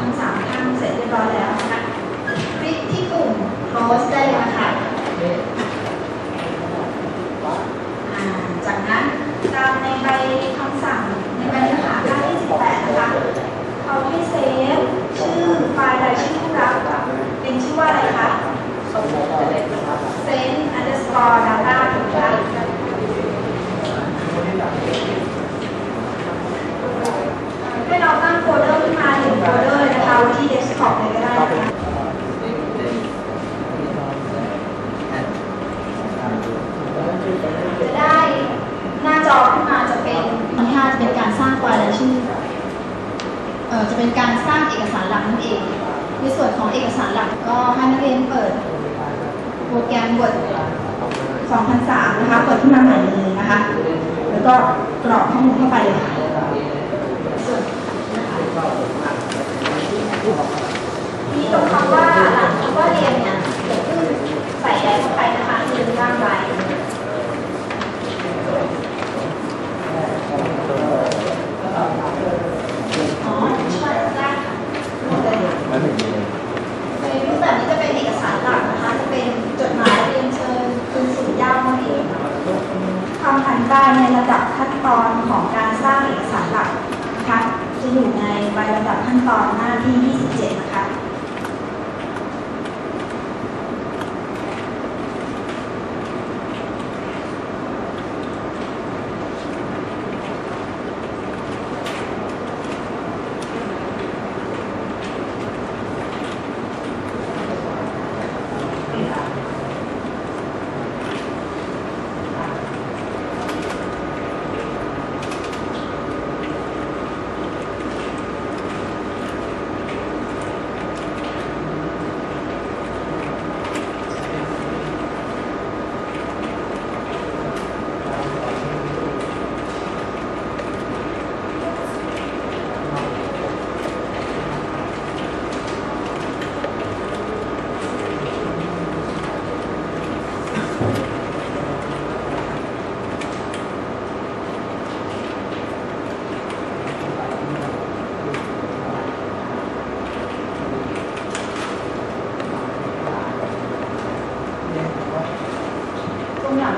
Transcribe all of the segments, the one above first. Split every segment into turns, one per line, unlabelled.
ทั้งสามท่านเสร็จเรียบร้อยแล้วนะคะคลิกที่กลุ่ม close ได้แล้ว 2003นะคะเปิดขึ้นมาใหม่เลยนะคะ แล้วก็กรอกข้อมูลเข้าไปเลยค่ะนมีตรงคำว่าหลังคำว่าเรียนเนี่ยเดี๋ยวขึ้นใส่อะไรเข้าไปนะคะเรียนว่างไว้อ๋อช่วยได้ค่ะหมดเลยค่ะ
ไม่ถึงมีเลย
ในรูปแบบนี้จะเป็นเอกสารหลักนะคะ จะเป็นจดหมายเรียนเชิญคุณสุริยานั่นเองความพันใต้ในระดับขั้น ตอนของการสร้างเอกสารหลักนะคะจะอยู่ในใบลำดับขั้นตอนหน้าที่ 27 นะคะ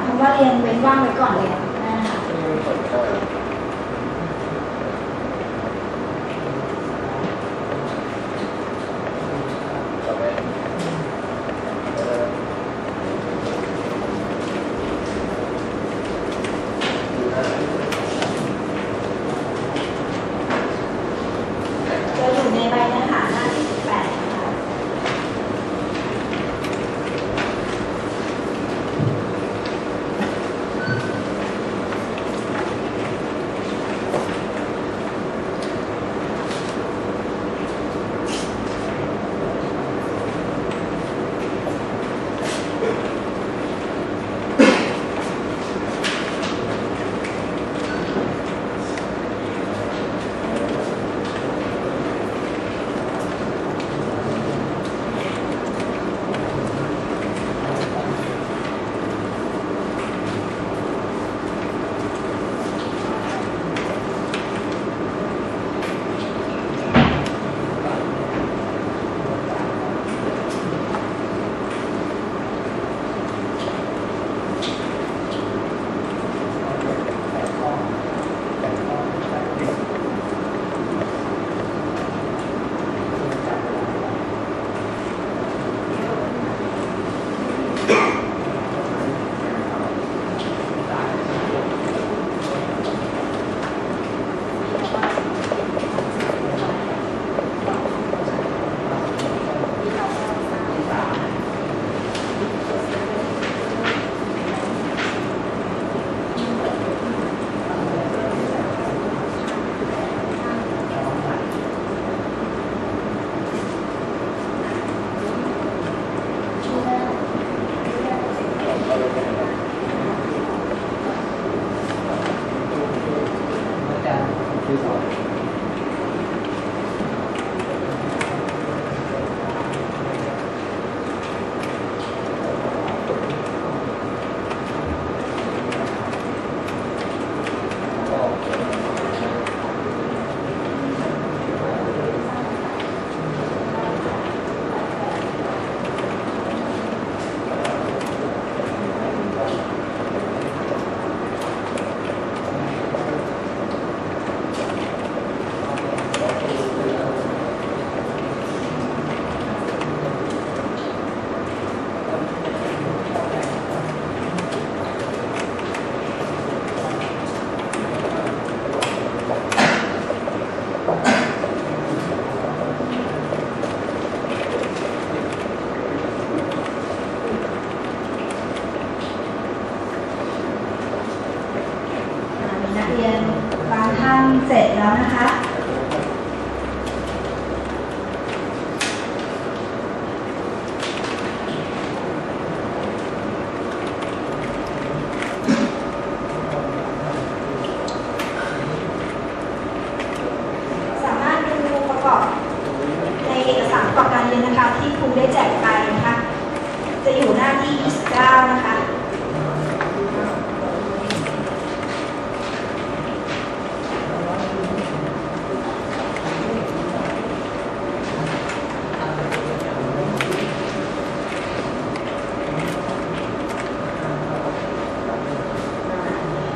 คำว่าเรียนเว้นว่างไว้ก่อนเลยนะคะจะ เสร็จแล้วนะคะ
เได้
แจกไปนะคะ จะอยู่หน้าที่ 29 นะคะ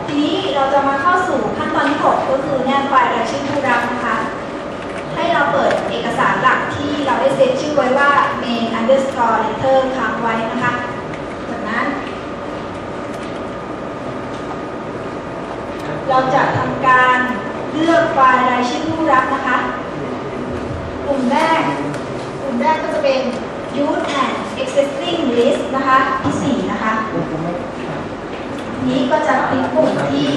ทีนี้เราจะมาเข้าสู่ขั้นตอนที่ 6 ก็คือแนบไฟล์รายชื่อผู้รับนะคะ ให้เราเปิดเอกสารหลักที่เราได้เซตชื่อไว้ว่า main underscore letter ค้างไว้นะคะ จากนั้น เราจะทำการเลือกไฟล์รายชื่อผู้รับนะคะ กลุ่มแรก กลุ่มแรกก็จะเป็น use and existing list นะคะที่4นะคะนี้ก็จะคลิกปุ่มที่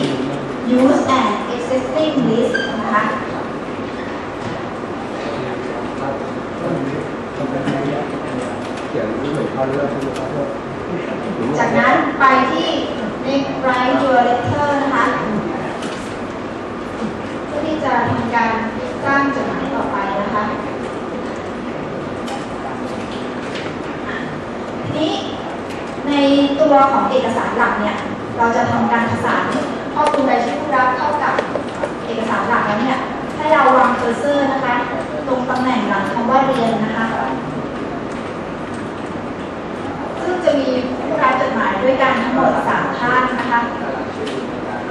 use and existing list นะคะจากนั้นไปที่ make write your letter นะคะเพื่อที่จะทำการ สร้างจดหมายต่อไปนะคะทีนี้ในตัวของเอกสารหลักเนี่ยเราจะทำการผสานข้อมูลรายชื่อผู้รับเข้ากับเอกสารหลักแล้วเนี่ยให้เราวางเคอร์เซอร์นะคะ ตรงตำแหน่งหลังคำว่าเรียนนะคะ ซึ่งจะมีผู้รับจดหมายด้วยกันทั้งหมดสามท่านนะคะ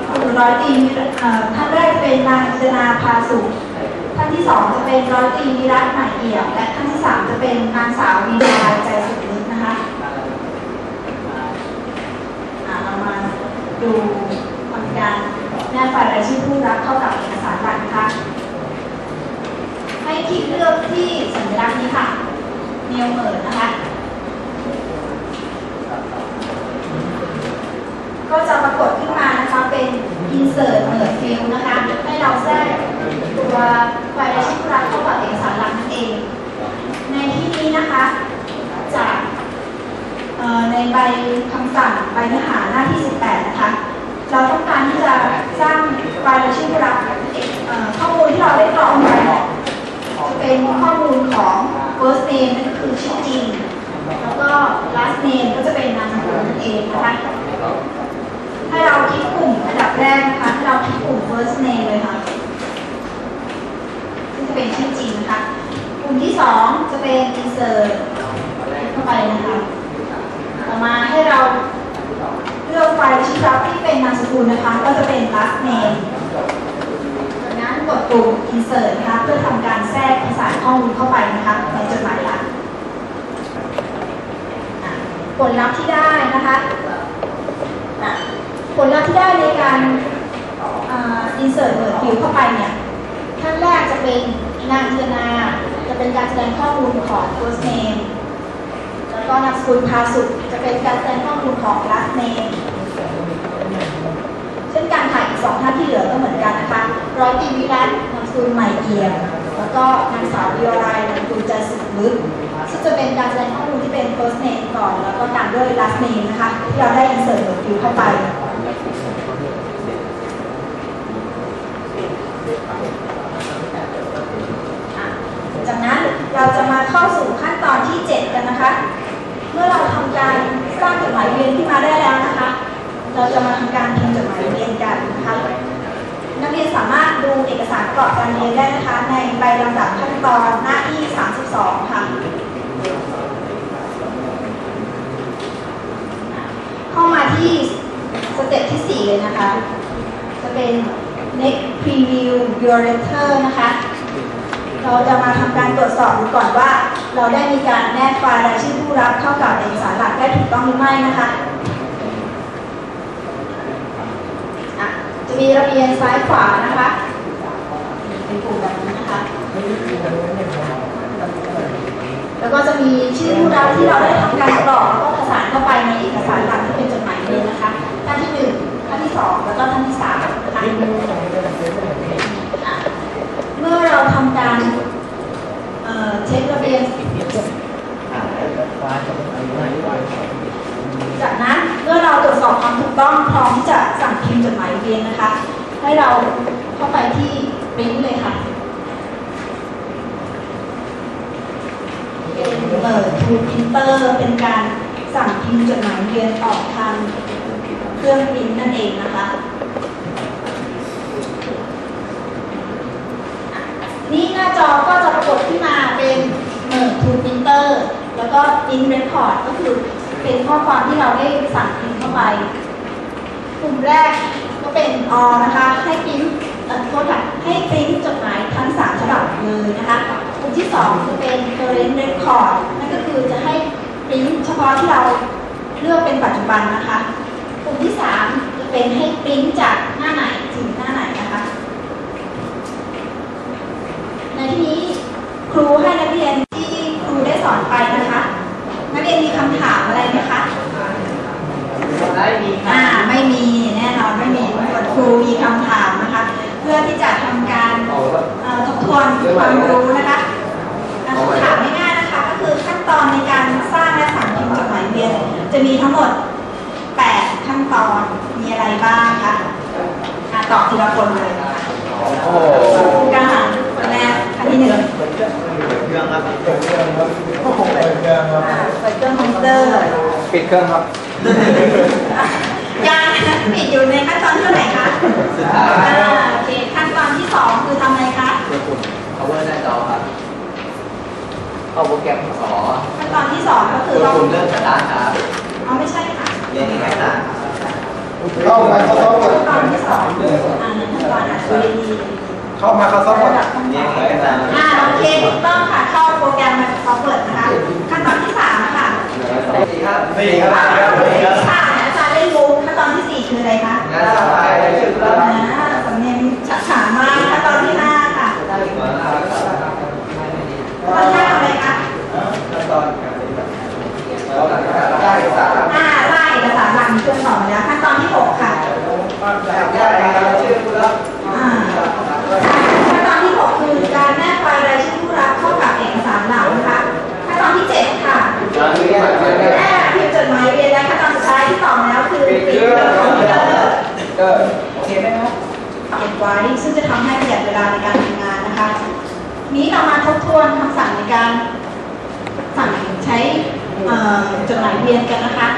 คือร้อยตีท่านแรกเป็นนางจนาภาสุข ท่านที่สองจะเป็นร้อยตรีวิรัตใหม่เอี่ยม และท่านที่สามจะเป็นนางสาววีดาใจสุขลึกนะคะเรามาดูทำการแนบไฟล์รายชื่อผู้รับเข้ากับเอกสารหลักนะคะให้คลิกเลือกที่สัญลักษณ์นี้ค่ะเนียวเหมินนะคะ ก็จะปรากฏขึ้นมานะคะเป็น insert merge field นะคะ ให้เราแทรกตัวไฟล์รายชื่อผู้รับเข้ากับเอกสารหลักนั่นเอง ในที่นี้นะคะจากเอ่อ ในใบคำสั่งใบเนื้อหาหน้าที่ 18 นะคะ เราต้องการที่จะสร้างไฟล์รายชื่อผู้รับข้อมูลที่เราได้กรองมาเนี่ยจะเป็นข้อมูลของ first name นั่นก็คือชื่อจริง แล้วก็ last name ก็จะเป็นนามสกุลเองนะคะให้เราคลิกปุ่มอันดับแรกนะคะให้เราคลิกปุ่ม first name เลยค่ะซึ่จะเป็นชื่อจริงนะคะ กลุ่มที่สองจะเป็น insert เข้าไปนะคะ มาให้เราเลือกไฟล์ชื่อรับที่เป็นนามสกุลนะคะ ก็จะเป็น last name จากนั้นกดปุ่ม insert นะคะเพื่อทำการแทรกภาษานข้อมูลเข้าไปนะคะในจดหมายหลักอะผลลัพธ์ที่ได้นะคะผลลัพธ์ที่ได้ในการอ่า insert word f i e l เข้าไปเนี่ยขั้นแรกจะเป็นนามเจนาจะเป็นการแสดงข้อมูลของ first name ก็นามสกุลพาสุขจะเป็นการแสดงข้อมูลของ last name เช่นการถ่ายอีกสองท่านที่เหลือก็เหมือนกันนะคะ ร้อยตีวิรัตนามสกุลใหม่เอี่ยรแล้วก็นางสาววิโอไรนามสกุลใจสุขลึกซึ่งจะเป็นการแสดงข้อมูลที่เป็น first name ก่อน แล้วก็ตามด้วย last name นะคะ ที่เราได้ insert หรือฟิวเข้าไป จากนั้นเราจะมาเข้าสู่ขั้นตอนที่ 7 กันนะคะ เมื่อเราทำการสร้างจดหมายเวียนขึ้นมาได้แล้วนะคะ เราจะมาทำการพิมพ์จดหมายเวียนกันนะคะ นักเรียนสามารถดูเอกสารประกอบการเรียนได้นะคะ ในใบลำดับขั้นตอนหน้าที่ 32 ค่ะ เข้ามาที่ สเต็ปที่ 4 เลยนะคะ จะเป็น next preview your letter นะคะ เราจะมาทำการตรวจสอบดูก่อนว่า เราได้มีการแนบไฟล์รายชื่อผู้รับเข้ากับเอกสารหลักได้ถูกต้องหรือไม่นะคะะจะมีระเบียงซ้ายขวานะคะ เป็นปุ่มแบบนี้นะคะ แล้วก็จะมีชื่อผู้รับที่เราได้ทำการกรอกแล้วก็ประสานเข้าไปในเอกสารหลักที่เป็นจดหมายเรียนะคะ ท่านที่สองแล้วก็ท่านที่สามนะคะเมื่อเราทำการเช็คระเบียงจากนั้นเมื่อเราตรวจสอบความถูกต้องพร้อมจะสั่งพิมพ์จดหมายเรียนนะคะ ให้เราเข้าไปที่ปริ้นเลยค่ะเป็นใบออทูพิมพ์เตอร์เป็นการสั่งพิมพ์จดหมายเวียนออกทาง เครื่องพิมพ์นั่นเองนะคะ นี่หน้าจอก็จะปรากฏขึ้นมาเป็นเอ่อทูพิมเตอร์แล้วก็พิมพ์เรคคอร์ดก็คือเป็นข้อความที่เราได้สั่งพิมพ์เข้าไป กลุ่มแรกก็เป็นอนะคะ ให้พิมพ์โทษค่ะให้ปริ้นจดหมายทั้งสามฉบับเลยนะคะกลุ่มที่สองจะเป็น current record นั่นก็คือจะให้ปริ้นเฉพาะที่เราเลือกเป็นปัจจุบันนะคะ ลุ่มที่สามจะเป็นให้ปริ้นจากหน้าไหนถึงหน้าไหนนะคะ ในที่นี้ครูให้นักเรียนที่ครูได้สอนไปนะคะ นักเรียนมีคำถามอะไรไหมคะ
ได้มีครั
อ่า
บ
ไม่มีแน่นอนไม่มีคุณครูมีคำถามนะคะ เพื่อที่จะทำการเอ่อทบทวนความรู้นะคะอะคำถามง่ายๆนะคะ ก็คือขั้นตอนในการสร้างและสั่งพิมพ์จดหมายเวียนจะมีทั้งหมด8ขั้น ตอนมีอะไรบ้างคะอะตอบทีละคนเลยค่ะ
โอ้โห
ครูกาหารคนแรกอันที่หนึ่ง
เครื่องครับ
อ่าเปิดเครื่องคอมพิวเตอร์
ปิดเครื่องครับ
ยังปิดอยู่ในขั้นตอนที่เท่าไหร่คะ
สุดท้าย
อ่าโอเคขั้นตอนที่สองคือทำอะไรคะ
เพื่อคุณ cover หน้าจอครับเข้าโปรแกรมขอ
ขั้นตอนที่สองก็คือ
เพื่อ
ต้อง
คุณเริ่มสตาร์ทครับ
อ๋อไม่ใช่ค่ะ
เรียนยังไงนะ
เข้ามาเขาต้อง
ขั้นตอนที่สองอ่าขั้นตอนอะดูดี
เข้ามาเขาต้อง
ๆระดับขั้นต
เรีย
อนน
ยังไงนะ
อ่าโอเคถูกต้องค่ะเข้าโปรแกรม Microsoft Word นะคะขั้นตอนที่สามค่ะ
สี่ครับ
สี่ครับ
ขั้นตอนที่ค่ะอาจารย์เล่นมุกขั้นตอนที่สี่คืออะไรคะ
งานสัมภาษณ์ชื่อครับ
อ่าสำเนียงฉะฉานมากขั้นตอนที่ห้าค่ะ
ได้อีกแล้วนะครับ
ขั้นตอนที่ห้าทำอะไรคะ
ขั้นตอนการปฏิบัติแล้วได้สาม
อ่าไล่เอกสารหลักมีเครื่องต่อมาแล้วขั้นตอนที่หกค่ะขั้นตอนที่หกคือการแนบไฟล์รายชื่อผู้รับเข้ากับเอกสารหลักนะคะขั้นตอนที่เจ็ดค่ะ
ตอนนี้
แนบพิมพ์จดหมายเวียนและขั้นตอนสุดท้ายที่ต่อมาแล้วคือปิดเครื่องคอมพิวเตอร์
ก็โอเคไหมครับ
เก็บไว้ซึ่งจะทำให้ประหยัดเวลาในการทำงานนะคะ นี้เรามาทบทวนคำสั่งในการสั่งใช้จดหมายเวียนกันนะคะ